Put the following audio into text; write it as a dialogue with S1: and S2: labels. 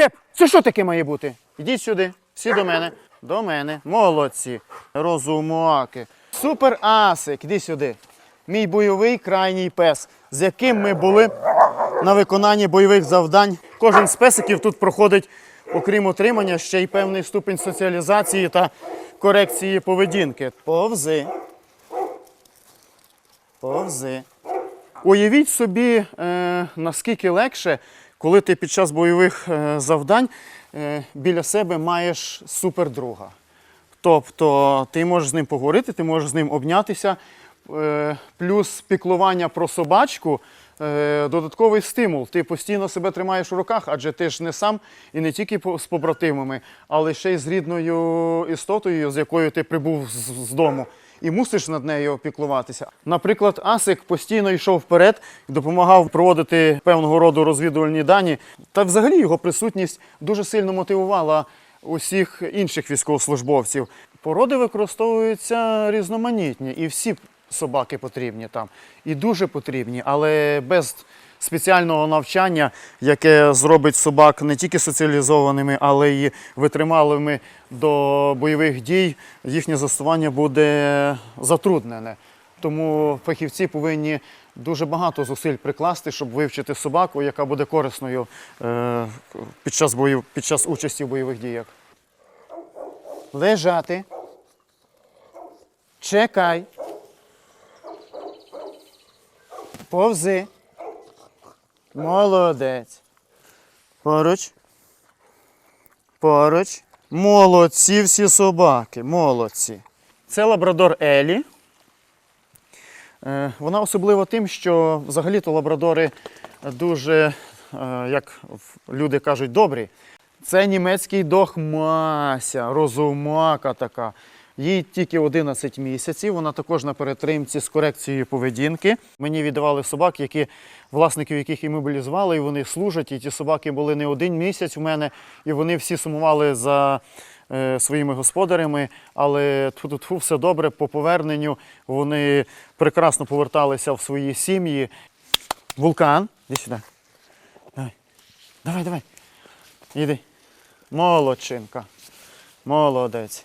S1: Кеп, це що таке має бути? Ідіть сюди, всі до мене. До мене. Молодці. Розумаки. Супер асик, іди сюди. Мій бойовий крайній пес, з яким ми були на виконанні бойових завдань. Кожен з песиків тут проходить, окрім отримання, ще й певний ступінь соціалізації та корекції поведінки. Повзи. Повзи. Уявіть собі, е, наскільки легше, коли ти під час бойових е, завдань е, біля себе маєш супердруга. Тобто ти можеш з ним поговорити, ти можеш з ним обнятися, е, плюс піклування про собачку. Додатковий стимул. Ти постійно себе тримаєш у руках, адже ти ж не сам і не тільки з побратимами, але ще й з рідною істотою, з якою ти прибув з дому, і мусиш над нею піклуватися. Наприклад, Асик постійно йшов вперед і допомагав проводити певного роду розвідувальні дані. Та взагалі його присутність дуже сильно мотивувала усіх інших військовослужбовців. Породи використовуються різноманітні, і всі собаки потрібні там. І дуже потрібні, але без спеціального навчання, яке зробить собак не тільки соціалізованими, але й витрималими до бойових дій, їхнє застосування буде затруднене. Тому фахівці повинні дуже багато зусиль прикласти, щоб вивчити собаку, яка буде корисною е, під час бою, під час участі в бойових діях. Лежати. Чекай. Повзи. Молодець. Поруч. Поруч. Молодці всі собаки. Молодці. Це лабрадор Елі. Е, Вона особлива тим, що взагалі-то лабрадори дуже, е, як люди кажуть, добрі. Це німецький дог Мася, розумака така. Їй тільки 11 місяців. Вона також на перетримці з корекцією поведінки. Мені віддавали собак, які власників яких імобілізували, і вони служать. І ті собаки були не один місяць у мене, і вони всі сумували за е, своїми господарями. Але тут все добре по поверненню. Вони прекрасно поверталися в свої сім'ї. Вулкан, іди сюди. Давай, давай, давай. Іди. Молодчинка. Молодець.